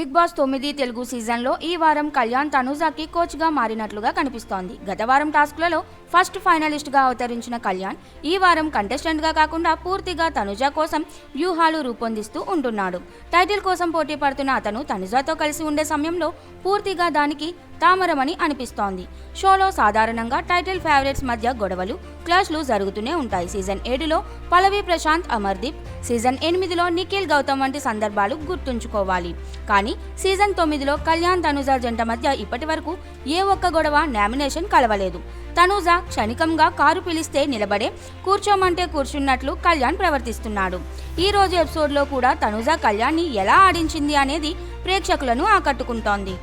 Big boss తొమ్మిది తెలుగు సీజన్లో ఈ వారం కళ్యాణ్ తనుజాకి కోచ్గా మారినట్లుగా కనిపిస్తోంది. గత వారం టాస్క్లలో ఫస్ట్ ఫైనలిస్ట్గా అవతరించిన కళ్యాణ్ ఈ వారం కంటెస్టెంట్గా కాకుండా పూర్తిగా తనుజ కోసం వ్యూహాలు రూపొందిస్తూ ఉంటున్నాడు. టైటిల్ కోసం పోటీ పడుతున్న అతను తనుజాతో కలిసి ఉండే సమయంలో పూర్తిగా దానికి తామరమని అనిపిస్తోంది. షోలో సాధారణంగా టైటిల్ ఫేవరెట్స్ మధ్య గొడవలు క్లాష్లు జరుగుతూనే ఉంటాయి. సీజన్ ఏడులో పల్లవి ప్రశాంత్ అమర్దీప్. సీజన్ ఎనిమిదిలో నిఖిల్ గౌతమ్ వంటి సందర్భాలు గుర్తుంచుకోవాలి. కానీ సీజన్ తొమ్మిదిలో కళ్యాణ్ తనుజ జంట మధ్య ఇప్పటి వరకు ఏ ఒక్క గొడవ నామినేషన్ కలవలేదు. తనూజ క్షణికంగా కారు పిలిస్తే నిలబడే కూర్చోమంటే కూర్చున్నట్లు కళ్యాణ్ ప్రవర్తిస్తున్నాడు. ఈ రోజు ఎపిసోడ్లో కూడా తనుజ కళ్యాణ్ని ఎలా ఆడించింది అనేది ప్రేక్షకులను ఆకట్టుకుంటోంది.